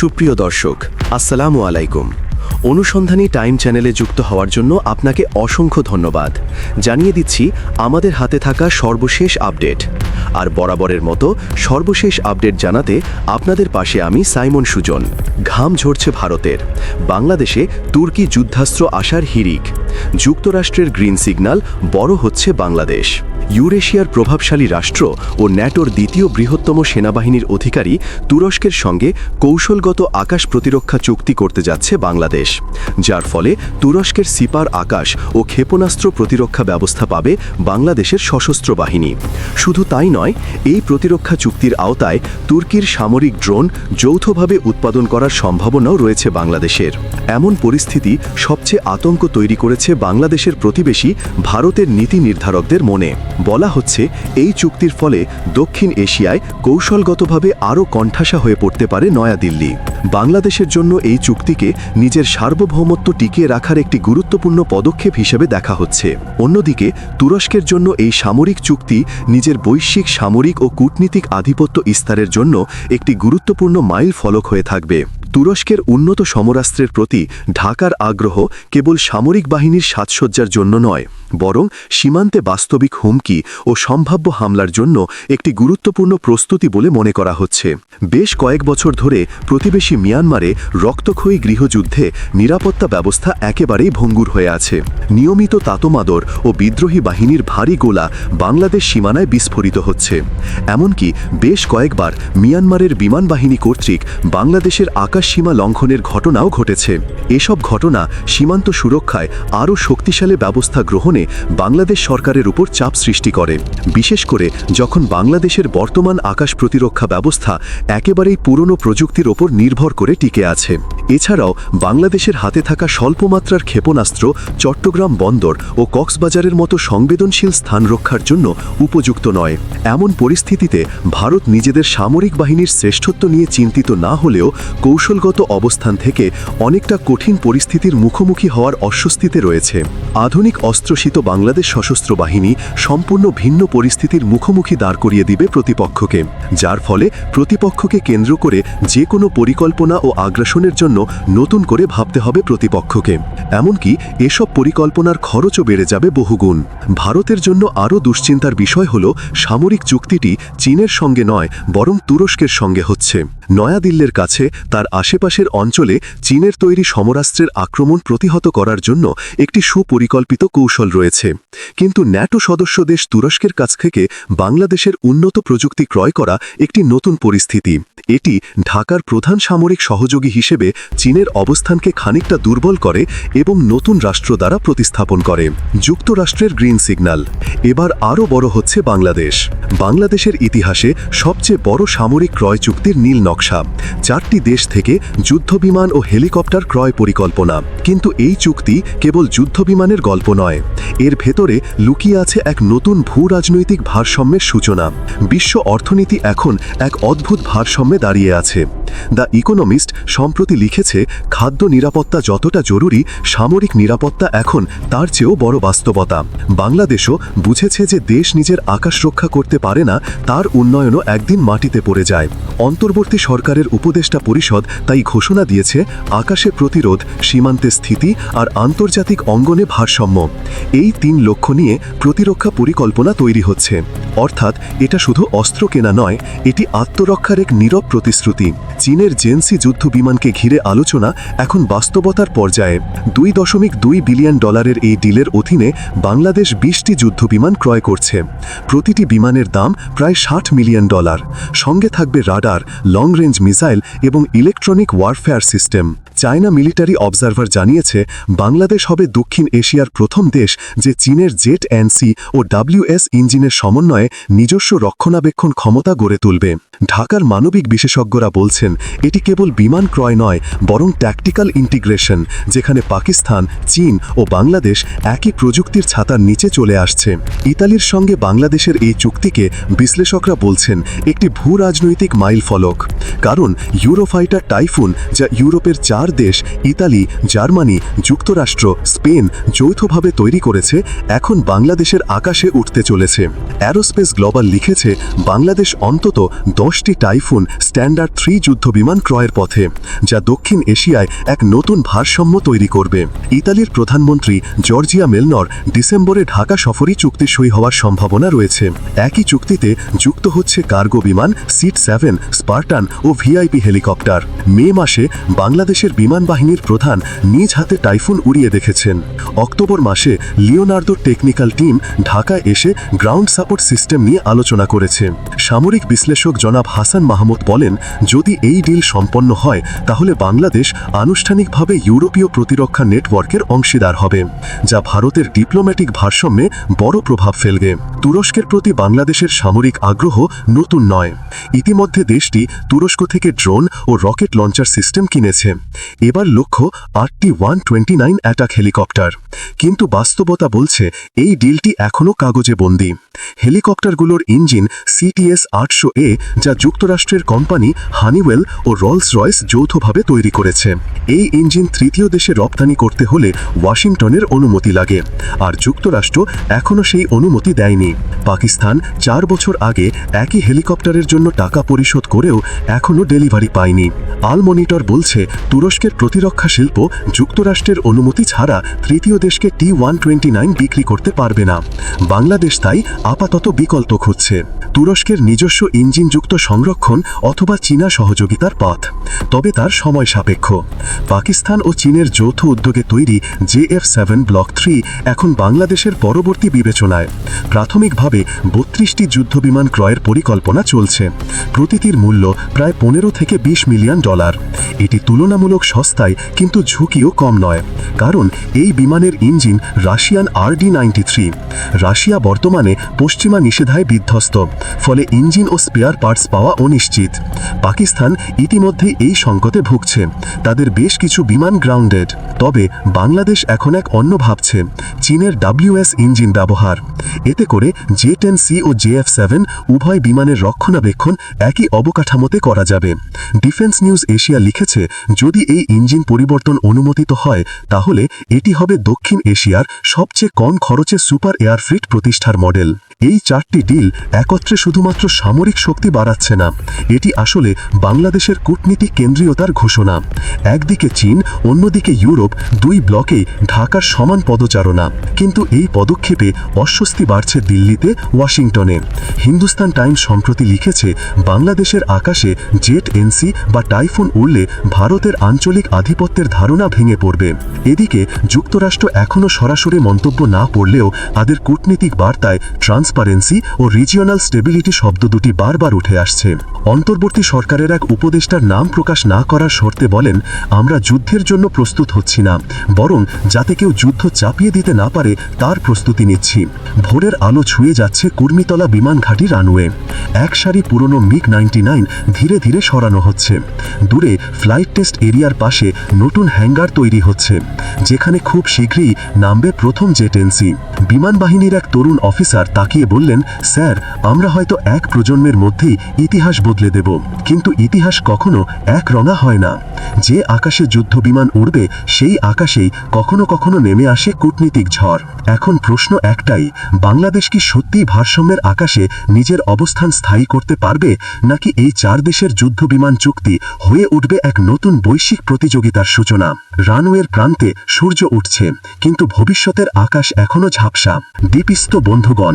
সুপ্রিয় দর্শক, আসসালামু আলাইকুম। অনুসন্ধানী টাইম চ্যানেলে যুক্ত হওয়ার জন্য আপনাকে অসংখ্য ধন্যবাদ। জানিয়ে দিচ্ছি, আমাদের হাতে থাকা সর্বশেষ আপডেট। আর বরাবরের মতো সর্বশেষ আপডেট জানাতে আপনাদের পাশে আমি সাইমন সুজন। ঘাম ঝরছে ভারতের। বাংলাদেশে তুর্কি যুদ্ধাস্ত্র আসার হিরিক যুক্তরাষ্ট্রের গ্রিন সিগন্যাল বড় হচ্ছে বাংলাদেশ। ইউরেশিয়ার প্রভাবশালী রাষ্ট্র ও ন্যাটোর দ্বিতীয় বৃহত্তম সেনাবাহিনীর অধিকারী তুরস্কের সঙ্গে কৌশলগত আকাশ প্রতিরক্ষা চুক্তি করতে যাচ্ছে বাংলাদেশ, যার ফলে তুরস্কের সিপার আকাশ ও ক্ষেপণাস্ত্র প্রতিরক্ষা ব্যবস্থা পাবে বাংলাদেশের সশস্ত্র বাহিনী। শুধু তাই নয়, এই প্রতিরক্ষা চুক্তির আওতায় তুর্কির সামরিক ড্রোন যৌথভাবে উৎপাদন করার সম্ভাবনাও রয়েছে বাংলাদেশের। এমন পরিস্থিতি সবচেয়ে আতঙ্ক তৈরি করেছে বাংলাদেশের প্রতিবেশী ভারতের নীতি নির্ধারকদের মনে। বলা হচ্ছে, এই চুক্তির ফলে দক্ষিণ এশিয়ায় কৌশলগতভাবে আরও কণ্ঠাসা হয়ে পড়তে পারে নয়াদিল্লি। বাংলাদেশের জন্য এই চুক্তিকে নিজের সার্বভৌমত্ব টিকিয়ে রাখার একটি গুরুত্বপূর্ণ পদক্ষেপ হিসেবে দেখা হচ্ছে। অন্যদিকে, তুরস্কের জন্য এই সামরিক চুক্তি নিজের বৈশ্বিক সামরিক ও কূটনীতিক আধিপত্য ইস্তারের জন্য একটি গুরুত্বপূর্ণ মাইল ফলক হয়ে থাকবে। তুরস্কের উন্নত সমরাস্ত্রের প্রতি ঢাকার আগ্রহ কেবল সামরিক বাহিনীর সাজসজ্জার জন্য নয়, বরং সীমান্তে বাস্তবিক হুমকি ও সম্ভাব্য হামলার জন্য একটি গুরুত্বপূর্ণ প্রস্তুতি বলে মনে করা হচ্ছে। বেশ কয়েক বছর ধরে প্রতিবেশী মিয়ানমারে রক্তক্ষয়ী গৃহযুদ্ধে নিরাপত্তা ব্যবস্থা একেবারেই ভঙ্গুর হয়ে আছে। নিয়মিত তাতমাদর ও বিদ্রোহী বাহিনীর ভারী গোলা বাংলাদেশ সীমানায় বিস্ফোরিত হচ্ছে। এমনকি বেশ কয়েকবার মিয়ানমারের বিমান বাহিনী কর্তৃক বাংলাদেশের আকাশ সীমা লঙ্ঘনের ঘটনাও ঘটেছে। এসব ঘটনা সীমান্ত সুরক্ষায় আরও শক্তিশালী ব্যবস্থা গ্রহণে বাংলাদেশ সরকারের উপর চাপ সৃষ্টি করে। বিশেষ করে যখন বাংলাদেশের বর্তমান আকাশ প্রতিরক্ষা ব্যবস্থা একেবারেই পুরনো প্রযুক্তির ওপর নির্ভর করে টিকে আছে। এছাড়াও বাংলাদেশের হাতে থাকা স্বল্পমাত্রার ক্ষেপণাস্ত্র চট্টগ্রাম বন্দর ও কক্সবাজারের মতো সংবেদনশীল স্থান রক্ষার জন্য উপযুক্ত নয়। এমন পরিস্থিতিতে ভারত নিজেদের সামরিক বাহিনীর শ্রেষ্ঠত্ব নিয়ে চিন্তিত না হলেও কৌশলগত অবস্থান থেকে অনেকটা কঠিন পরিস্থিতির মুখোমুখি হওয়ার অস্বস্তিতে রয়েছে। আধুনিক অস্ত্রশীত বাংলাদেশ সশস্ত্র বাহিনী সম্পূর্ণ ভিন্ন পরিস্থিতির মুখোমুখি দাঁড় করিয়ে দিবে প্রতিপক্ষকে, যার ফলে প্রতিপক্ষকে কেন্দ্র করে যে কোনো পরিকল্পনা ও আগ্রাসনের জন্য নতুন করে ভাবতে হবে প্রতিপক্ষকে। এমনকি এসব পরিকল্পনার খরচও বেড়ে যাবে বহুগুণ। ভারতের জন্য আরও দুশ্চিন্তার বিষয় হল সামরিক চুক্তিটি চীনের সঙ্গে নয়, বরং তুরস্কের সঙ্গে হচ্ছে। নয়াদিল্লির কাছে তার আশেপাশের অঞ্চলে চীনের তৈরি সমরাস্ত্রের আক্রমণ প্রতিহত করার জন্য একটি সুপরিকল্পিত কৌশল রয়েছে। কিন্তু ন্যাটো সদস্য দেশ তুরস্কের কাছ থেকে বাংলাদেশের উন্নত প্রযুক্তি ক্রয় করা একটি নতুন পরিস্থিতি। এটি ঢাকার প্রধান সামরিক সহযোগী হিসেবে চীনের অবস্থানকে খানিকটা দুর্বল করে এবং নতুন রাষ্ট্র দ্বারা প্রতিস্থাপন করে, যুক্তরাষ্ট্রের গ্রিন সিগন্যাল। এবার আরও বড় হচ্ছে বাংলাদেশ। বাংলাদেশের ইতিহাসে সবচেয়ে বড় সামরিক ক্রয় চুক্তির নীল নকশা। চারটি দেশ থেকে যুদ্ধবিমান ও হেলিকপ্টার ক্রয় পরিকল্পনা। কিন্তু এই চুক্তি কেবল যুদ্ধবিমানের গল্প নয়। এর ভেতরে লুকিয়ে আছে এক নতুন ভূ রাজনৈতিক ভারসাম্যের সূচনা। বিশ্ব অর্থনীতি এখন এক অদ্ভুত ভারসাম্যে দাঁড়িয়ে আছে। দ্য ইকোনমিস্ট সম্প্রতি লিখেছে, খাদ্য নিরাপত্তা যতটা জরুরি, সামরিক নিরাপত্তা এখন তার চেয়েও বড় বাস্তবতা। বাংলাদেশও বুঝেছে যে দেশ নিজের আকাশ রক্ষা করতে পারে না, তার উন্নয়নও একদিন মাটিতে পড়ে যায়। অন্তর্বর্তী সরকারের উপদেষ্টা পরিষদ তাই ঘোষণা দিয়েছে, আকাশে প্রতিরোধ, সীমান্তে স্থিতি আর আন্তর্জাতিক অঙ্গনে ভারসাম্য। এই তিন লক্ষ্য নিয়ে প্রতিরক্ষা পরিকল্পনা তৈরি হচ্ছে। অর্থাৎ এটা শুধু অস্ত্র কেনা নয়, এটি আত্মরক্ষার এক নীরব প্রতিশ্রুতি। চীনের জেন্সি যুদ্ধ বিমানকে ঘিরে আলোচনা এখন বাস্তবতার পর্যায়ে। দুই দশমিক দুই বিলিয়ন ডলারের এই ডিলের অধীনে বাংলাদেশ বিশটি যুদ্ধ বিমান ক্রয় করছে। প্রতিটি বিমানের দাম প্রায় ষাট মিলিয়ন ডলার। সঙ্গে থাকবে রাডার লং রেঞ্জ মিসাইল এবং electronic warfare system. China military observer জানিয়েছে, বাংলাদেশ হবে দক্ষিণ এশিয়ার প্রথম দেশ যে চীনের জেট এনসি ও ডাব্লিউএস ইঞ্জিনের সমন্বয়ে নিজস্ব রক্ষণাবেক্ষণ ক্ষমতা গড়ে তুলবে। ঢাকার মানবিক বিশেষজ্ঞরা বলছেন, এটি কেবল বিমান ক্রয় নয়, বরং ট্যাকটিক্যাল ইন্টিগ্রেশন যেখানে পাকিস্তান, চীন ও বাংলাদেশ একই প্রযুক্তির ছাতার নিচে চলে আসছে। ইতালির সঙ্গে বাংলাদেশের এই চুক্তিকে বিশ্লেষকরা বলছেন, একটি ভূ রাজনৈতিক মাইল ফলক কারণ, ইউরোফাইটার টাইফুন, যা ইউরোপের চার দেশ, ইতালি, জার্মানি, যুক্তরাষ্ট্র, স্পেন যৌথভাবে তৈরি করেছে, এখন বাংলাদেশের আকাশে উঠতে চলেছে। অ্যারোস্পেস গ্লোবাল লিখেছে, বাংলাদেশ অন্তত দশটি টাইফুন স্ট্যান্ডার্ড থ্রি যুদ্ধবিমান ক্রয়ের পথে, যা দক্ষিণ এশিয়ায় এক নতুন ভারসাম্য তৈরি করবে। ইতালির প্রধানমন্ত্রী জর্জিয়া মেলনর ডিসেম্বরে ঢাকা সফরই চুক্তি সই হওয়ার সম্ভাবনা রয়েছে। একই চুক্তিতে যুক্ত হচ্ছে কার্গো বিমান, সিট সেভেন, স্পার্টান ও ভিআইপি হেলিকপ্টার। মে মাসে বাংলাদেশের বিমান বাহিনীর প্রধান নিজ হাতে টাইফুন উড়িয়ে দেখেছেন। অক্টোবর মাসে লিওনার্দো টেকনিক্যাল টিম ঢাকায় এসে গ্রাউন্ড সাপোর্ট সিস্টেম নিয়ে আলোচনা করেছে। সামরিক বিশ্লেষক জনাব হাসান মাহমুদ বলেন, যদি এই ডিল সম্পন্ন হয়, তাহলে বাংলাদেশ আনুষ্ঠানিকভাবে ইউরোপীয় প্রতিরক্ষা নেটওয়ার্কের অংশীদার হবে, যা ভারতের ডিপ্লোম্যাটিক ভারসাম্যে বড় প্রভাব ফেলবে। তুরস্কের প্রতি বাংলাদেশের সামরিক আগ্রহ নতুন নয়। ইতিমধ্যে দেশটি তুরস্ক থেকে ড্রোন ও রকেট লঞ্চার সিস্টেম কিনেছে। এবার লক্ষ্য আটটি one twenty nine attack helicopter. কিন্তু বাস্তবতা বলছে এই ডিলটি এখনও কাগজে বন্দী। হেলিকপ্টারগুলোর ইঞ্জিন সিটিএস আটশো এ, যা যুক্তরাষ্ট্রের কোম্পানি হানিওয়েল ও রলস রয়েস যৌথভাবে তৈরি করেছে। এই ইঞ্জিন তৃতীয় দেশে রপ্তানি করতে হলে ওয়াশিংটনের অনুমতি লাগে। আর যুক্তরাষ্ট্র এখনও সেই অনুমতি দেয়নি। পাকিস্তান চার বছর আগে একই হেলিকপ্টারের জন্য টাকা পরিশোধ করেও এখনও ডেলিভারি পায়নি। আল মনিটর বলছে তুরস্কের প্রতিরক্ষা শিল্প যুক্তরাষ্ট্রের অনুমতি ছাড়া তৃতীয় দেশকে টি ওয়ান টোয়েন্টি নাইন বিক্রি করতে পারবে না। বাংলাদেশ তাই আপাতত বিকল্প খুঁজছে। তুরস্কের নিজস্ব ইঞ্জিনযুক্ত সংরক্ষণ অথবা চীনা সহযোগিতার পথ। তবে তার সময় সাপেক্ষ। পাকিস্তান ও চীনের যৌথ উদ্যোগে তৈরি জেএফ সেভেন ব্লক থ্রি এখন বাংলাদেশের পরবর্তী বিবেচনায়। প্রাথমিকভাবে বত্রিশটি যুদ্ধবিমান ক্রয়ের পরিকল্পনা চলছে। প্রতিটির মূল্য প্রায় পনেরো থেকে বিশ মিলিয়ন ডলার। এটি তুলনামূলক সস্তায়, কিন্তু ঝুঁকিও কম নয়। কারণ এই বিমানের engine Russian RD ninety three. Russia বর্তমানে পশ্চিমা নিষেধায় বিধ্বস্ত, ফলে ইঞ্জিন ও স্পেয়ার পার্টস পাওয়া অনিশ্চিত। পাকিস্তান ইতিমধ্যেই এই সংকটে ভুগছে, তাদের বেশ কিছু বিমান গ্রাউন্ডেড। তবে বাংলাদেশ এখন এক অন্য ভাবছে, চীনের ডাব্লিউএস ইঞ্জিন ব্যবহার। এতে করে জে টেন সি ও জেএফ সেভেন উভয় বিমানের রক্ষণাবেক্ষণ একই অবকাঠামোতে করা যাবে। ডিফেন্স নিউজ এশিয়া লিখেছে, যদি এই ইঞ্জিন পরিবর্তন অনুমোদিত হয়, তাহলে এটি হবে দক্ষিণ এশিয়ার সবচেয়ে কম খরচে সুপার এয়ারফ্লিট প্রতিষ্ঠার মডেল। এই চারটি ডিল একত্রে শুধুমাত্র সামরিক শক্তি বাড়াচ্ছে না। এটি আসলে বাংলাদেশের কূটনীতিক কেন্দ্রীয়তার ঘোষণা। একদিকে চীন, অন্যদিকে ইউরোপ, দুই ব্লকেই ঢাকার সমান পদচারণা। কিন্তু এই পদক্ষেপে অস্বস্তি বাড়ছে দিল্লিতে, ওয়াশিংটনে। হিন্দুস্তান টাইমস সম্প্রতি লিখেছে, বাংলাদেশের আকাশে জেট এনসি বা টাইফুন উড়লে ভারতের আঞ্চলিক আধিপত্যের ধারণা ভেঙে পড়বে। এদিকে যুক্তরাষ্ট্র এখনও সরাসরি মন্তব্য না পড়লেও তাদের কূটনীতিক বার্তায় ট্রান্সপারেন্সি ও রিজিওনাল স্টেবিলিটি শব্দ দুটি বারবার উঠে আসছে। অন্তর্বর্তী সরকারের এক উপদেষ্টার নাম প্রকাশ না করার শর্তে বলেন, আমরা যুদ্ধের জন্য প্রস্তুত হচ্ছি না, বরং যাতে কেউ যুদ্ধ চাপিয়ে দিতে না পারে, তার প্রস্তুতি নিচ্ছি। ভোরের আলো ছুঁয়ে যাচ্ছে কুর্মিতলা বিমান ঘাঁটি রানওয়ে। এক সারি পুরনো মিগ নাইনটি নাইন ধীরে ধীরে সরানো হচ্ছে। দূরে ফ্লাইট টেস্ট এরিয়ার পাশে নতুন হ্যাঙ্গার তৈরি হচ্ছে, যেখানে খুব শীঘ্রই নামবে প্রথম জেটেন্সি বিমান বাহিনীর এক তরুণ অফিসার তাকিয়ে বললেন, স্যার, আমরা হয়তো এক প্রজন্মের মধ্যেই ইতিহাস বদলে দেব, কিন্তু ইতিহাস কখনো এক রঙা হয় না। যে আকাশে যুদ্ধ বিমান উড়বে, সেই আকাশেই কখনো কখনো নেমে আসে কূটনীতিক ঝড়। এখন প্রশ্ন একটাই, বাংলাদেশ কি সত্যিই ভারসাম্যের আকাশে নিজের অবস্থান স্থায়ী করতে পারবে, নাকি এই চার দেশের যুদ্ধ বিমান চুক্তি হয়ে উঠবে এক নতুন বৈশ্বিক প্রতিযোগিতার সূচনা? রানওয়ের প্রান্তে সূর্য উঠছে, কিন্তু ভবিষ্যতের আকাশ এখনও ঝাপসা। দীপিস্ত বন্ধুগণ